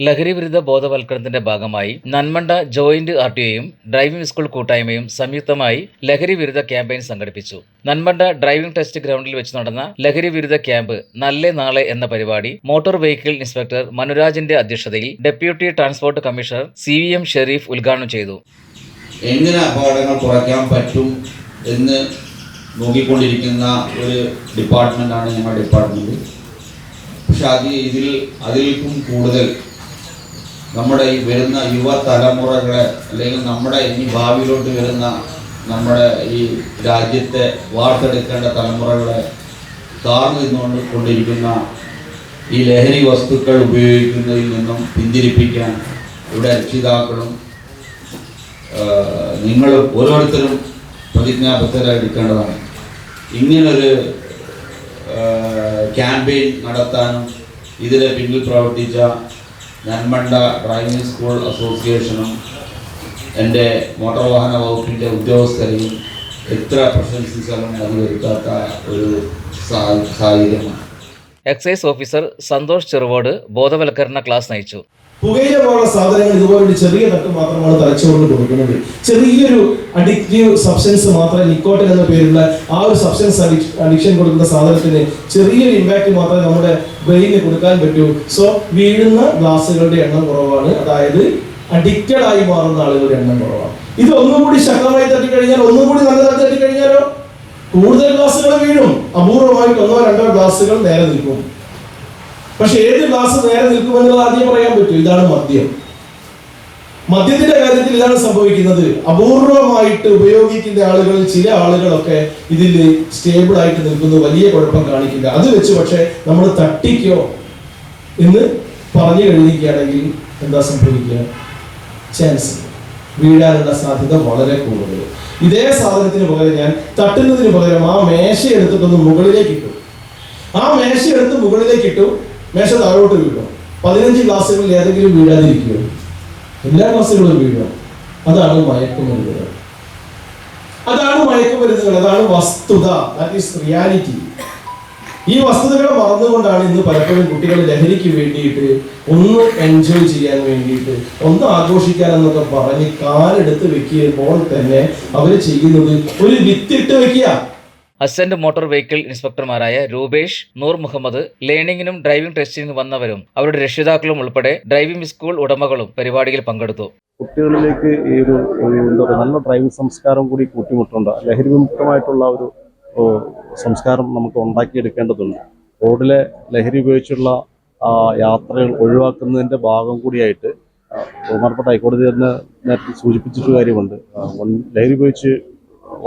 ലഹരി വിരുദ്ധ ബോധവൽക്കരണത്തിന്റെ ഭാഗമായി നന്മണ്ട ജോയിന്റ് ആർ ടി ഒയും ഡ്രൈവിംഗ് സ്കൂൾ കൂട്ടായ്മയും സംയുക്തമായി ലഹരി വിരുദ്ധ ക്യാമ്പയിൻ സംഘടിപ്പിച്ചു. നന്മണ്ട ഡ്രൈവിംഗ് ടെസ്റ്റ് ഗ്രൗണ്ടിൽ വെച്ച് നടന്ന ലഹരി വിരുദ്ധ ക്യാമ്പ് നല്ല നാളെ എന്ന പരിപാടി മോട്ടോർ വെഹിക്കിൾ ഇൻസ്പെക്ടർ മനുരാജിന്റെ അധ്യക്ഷതയിൽ deputy transport commissioner C V M Shareef ഉദ്ഘാടനം ചെയ്തു. എങ്ങനെ അപകടങ്ങൾ കുറയ്ക്കാൻ പറ്റും എന്ന് നോക്കിക്കൊണ്ടിരിക്കുന്ന ഒരു ഡിപ്പാർട്ട്മെന്റാണ് ഞങ്ങളുടെ ഡിപ്പാർട്ട്മെന്റ് പക്ഷെ അത് ഇതിൽ അതിൽക്കും കൂടുതൽ നമ്മുടെ ഈ വരുന്ന യുവ തലമുറകളെ അല്ലെങ്കിൽ നമ്മുടെ ഇനി ഭാവിയിലോട്ട് വരുന്ന നമ്മുടെ ഈ രാജ്യത്തെ വാർത്തെടുക്കേണ്ട തലമുറകളെ താർന്നു നിന്നുകൊണ്ട് കൊണ്ടിരിക്കുന്ന ഈ ലഹരി വസ്തുക്കൾ ഉപയോഗിക്കുന്നതിൽ നിന്നും പിന്തിരിപ്പിക്കാൻ ഇവിടെ രക്ഷിതാക്കളും നിങ്ങൾ ഓരോരുത്തരും പ്രതിജ്ഞാബദ്ധരായിരിക്കേണ്ടതാണ് ഇങ്ങനൊരു ക്യാമ്പയിൻ നടത്താനും ഇതിലെ പിന്നിൽ പ്രവർത്തിച്ച നന്മണ്ട ഡ്രൈവിംഗ് സ്കൂൾ അസോസിയേഷനും എന്റെ മോട്ടോർ വാഹന വകുപ്പിന്റെ ഉദ്യോഗസ്ഥരെയും എത്ര പ്രശംസിച്ചാലും അത് വരുത്താത്ത ഒരു സാഹചര്യമാണ്. എക്സൈസ് ഓഫീസർ സന്തോഷ് ചെറുവോട് ബോധവൽക്കരണ ക്ലാസ് നയിച്ചു. പുകയില പോലുള്ള സാധനങ്ങൾ ഇതുപോലൊരു ചെറിയ തട്ട് മാത്രമാണ് തലച്ചോറിന് കൊടുക്കുന്നത്. ചെറിയൊരു അഡിക്റ്റീവ് സബ്സ്റ്റൻസ് മാത്രമേ നിക്കോട്ടിൻ എന്ന പേരുള്ള ആ ഒരു സബ്സ്റ്റൻസ് അഡിക്ഷൻ കൊടുക്കുന്ന സാധനത്തിന് ചെറിയൊരു ഇമ്പാക്ട് മാത്രമേ നമ്മുടെ ബ്രെയിനിൽ കൊടുക്കാൻ പറ്റൂ. സോ വീഴുന്ന ഗ്ലാസുകളുടെ എണ്ണം കുറവാണ്. അതായത് അഡിക്റ്റഡ് ആയി മാറുന്ന ആളുകളുടെ എണ്ണം കുറവാണ്. ഇത് ഒന്നും കൂടി ശക്തമായി തട്ടിക്കഴിഞ്ഞാൽ ഒന്നും കൂടി നല്ലതായി തട്ടിക്കഴിഞ്ഞാലോ? കൂടുതൽ ഗ്ലാസുകൾ വീഴും. അപൂർവമായിട്ട് ഒന്നോ രണ്ടോ ഗ്ലാസുകൾ നേരെ നിൽക്കും. പക്ഷെ ഏത് ഗ്ലാസ് നേരെ നിൽക്കുമെന്നുള്ളത് ആദ്യം പറയാൻ പറ്റും. ഇതാണ് മദ്യം. മദ്യത്തിന്റെ കാര്യത്തിൽ ഇതാണ് സംഭവിക്കുന്നത്. അപൂർവമായിട്ട് ഉപയോഗിക്കുന്ന ആളുകളിൽ ചില ആളുകളൊക്കെ ഇതിൽ സ്റ്റേബിൾ ആയിട്ട് നിൽക്കുന്നു വലിയ കുഴപ്പം കാണിക്കില്ല. അത് വെച്ച് പക്ഷെ നമ്മൾ തട്ടിക്കോ എന്ന് പറഞ്ഞു കഴിഞ്ഞിരിക്കുകയാണെങ്കിൽ എന്താ സംഭവിക്കുക? ചാൻസ് വീഴാനുള്ള സാധ്യത വളരെ കൂടുതൽ. ഇതേ സാധനത്തിന് പകരം ഞാൻ തട്ടുന്നതിന് പകരം ആ മേശ എടുത്തിട്ടൊന്ന് മുകളിലേക്ക് ഇട്ടു. ആ മേശ എടുത്ത് മുകളിലേക്ക് ഇട്ടു. മേശ താഴോട്ട് വീഴും. പതിനഞ്ച് ക്ലാസ്സുകളിൽ ഏതെങ്കിലും വീഴാതിരിക്കുക. എല്ലാ ക്ലാസ്സുകളും വീഴും അതാണ് മയക്കുമരുന്നുകൾ അതാണ് മയക്കുമരുന്നുകൾ അതാണ് വസ്തുത. ദാറ്റ് ഈസ് റിയാലിറ്റി ഈ വസ്തുതകളെ മറന്നുകൊണ്ടാണ് ഇന്ന് പലപ്പോഴും കുട്ടികൾ ലഹരിക്ക് വേണ്ടിയിട്ട് ഒന്ന് എൻജോയ് ചെയ്യാൻ വേണ്ടിയിട്ട് ഒന്ന് ആഘോഷിക്കാൻ എന്നൊക്കെ പറഞ്ഞ് കാലെടുത്ത് വെക്കുമ്പോൾ തന്നെ അവർ ചെയ്യുന്നത് ഒരു വിത്തിട്ട് വെക്കുക അസിസ്റ്റന്റ് മോട്ടോർ വെഹിക്കിൾ ഇൻസ്പെക്ടർമാരായ രൂപേഷ് നൂർ മുഹമ്മദ് ലേണിംഗിനും ഡ്രൈവിംഗ് ടെസ്റ്റിനും വന്നവരും അവരുടെ രക്ഷിതാക്കളും ഉൾപ്പെടെ ഡ്രൈവിംഗ് സ്കൂൾ ഉടമകളും പരിപാടിയിൽ പങ്കെടുത്തു. കുട്ടികളിലേക്ക് ഈ ഒരു എന്താ പറയുക നല്ല ഡ്രൈവിംഗ് സംസ്കാരം കൂടി കൂട്ടിമുട്ടുണ്ട് ലഹരി വിമുക്തമായിട്ടുള്ള ഒരു സംസ്കാരം നമുക്ക് ഉണ്ടാക്കിയെടുക്കേണ്ടതുണ്ട്. റോഡിലെ ലഹരി ഉപയോഗിച്ചുള്ള യാത്രകൾ ഒഴിവാക്കുന്നതിന്റെ ഭാഗം കൂടിയായിട്ട് ബഹുമാനപ്പെട്ട ഹൈക്കോടതി തന്നെ നേരത്തെ സൂചിപ്പിച്ചിട്ട് കാര്യമുണ്ട്. ലഹരി ഉപയോഗിച്ച്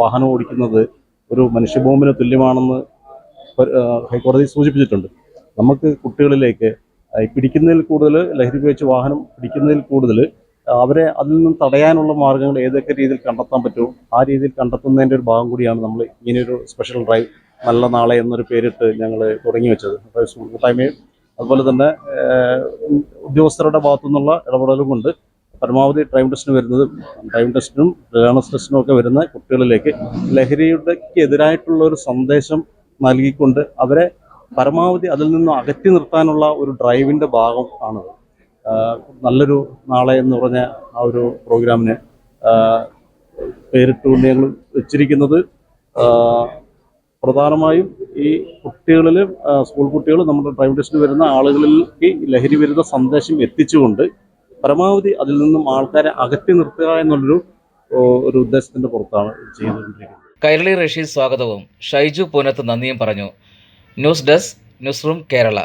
വാഹനം ഓടിക്കുന്നത് ഒരു മനുഷ്യബോംബിന് തുല്യമാണെന്ന് ഹൈക്കോടതി സൂചിപ്പിച്ചിട്ടുണ്ട്. നമുക്ക് കുട്ടികളിലേക്ക് പിടിക്കുന്നതിൽ കൂടുതൽ ലഹരി ഉപയോഗിച്ച് വാഹനം പിടിക്കുന്നതിൽ കൂടുതൽ അവരെ അതിൽ നിന്നും തടയാനുള്ള മാർഗങ്ങൾ ഏതൊക്കെ രീതിയിൽ കണ്ടെത്താൻ പറ്റുമോ ആ രീതിയിൽ കണ്ടെത്തുന്നതിന്റെ ഒരു ഭാഗം കൂടിയാണ് നമ്മൾ ഇങ്ങനെയൊരു സ്പെഷ്യൽ ഡ്രൈവ് നല്ല നാളെ എന്നൊരു പേരിട്ട് ഞങ്ങൾ തുടങ്ങി വെച്ചത്. അപ്പോൾ സ്കൂൾ കൂട്ടായ്മയും അതുപോലെ തന്നെ ഉദ്യോഗസ്ഥരുടെ ഭാഗത്തു നിന്നുള്ള ഇടപെടലും കൊണ്ട് പരമാവധി ഡ്രൈവിംഗ് ടെസ്റ്റിന് വരുന്നത് ഡ്രൈവിംഗ് ടെസ്റ്റിനും ലേണേഴ്സ് ടെസ്റ്റിനും ഒക്കെ വരുന്ന കുട്ടികളിലേക്ക് ലഹരിയുടെ എതിരായിട്ടുള്ള ഒരു സന്ദേശം നൽകിക്കൊണ്ട് അവരെ പരമാവധി അതിൽ നിന്ന് അകറ്റി നിർത്താനുള്ള ഒരു ഡ്രൈവിന്റെ ഭാഗം ആണത് നല്ലൊരു നാളെ എന്ന് പറഞ്ഞ ആ ഒരു പ്രോഗ്രാമിന് പേരിട്ടുകൊണ്ട് ഞങ്ങൾ വെച്ചിരിക്കുന്നത്. പ്രധാനമായും ഈ കുട്ടികളിൽ സ്കൂൾ കുട്ടികൾ നമ്മുടെ ഡ്രൈവിംഗ് ടെസ്റ്റിന് വരുന്ന ആളുകളിലേക്ക് ലഹരി വിരുദ്ധ സന്ദേശം എത്തിച്ചുകൊണ്ട് പരമാവധി അതിൽ നിന്നും ആൾക്കാരെ അകറ്റി നിർത്തുക എന്നുള്ളൊരു ഒരു ഉദ്ദേശത്തിന്റെ പുറത്താണ് ചെയ്തുകൊണ്ടിരിക്കുന്നത്. കൈരളി റഷീദ് സ്വാഗതവും. ഷൈജു പൂനത്ത് നന്ദിയും പറഞ്ഞു. News desk news room Kerala.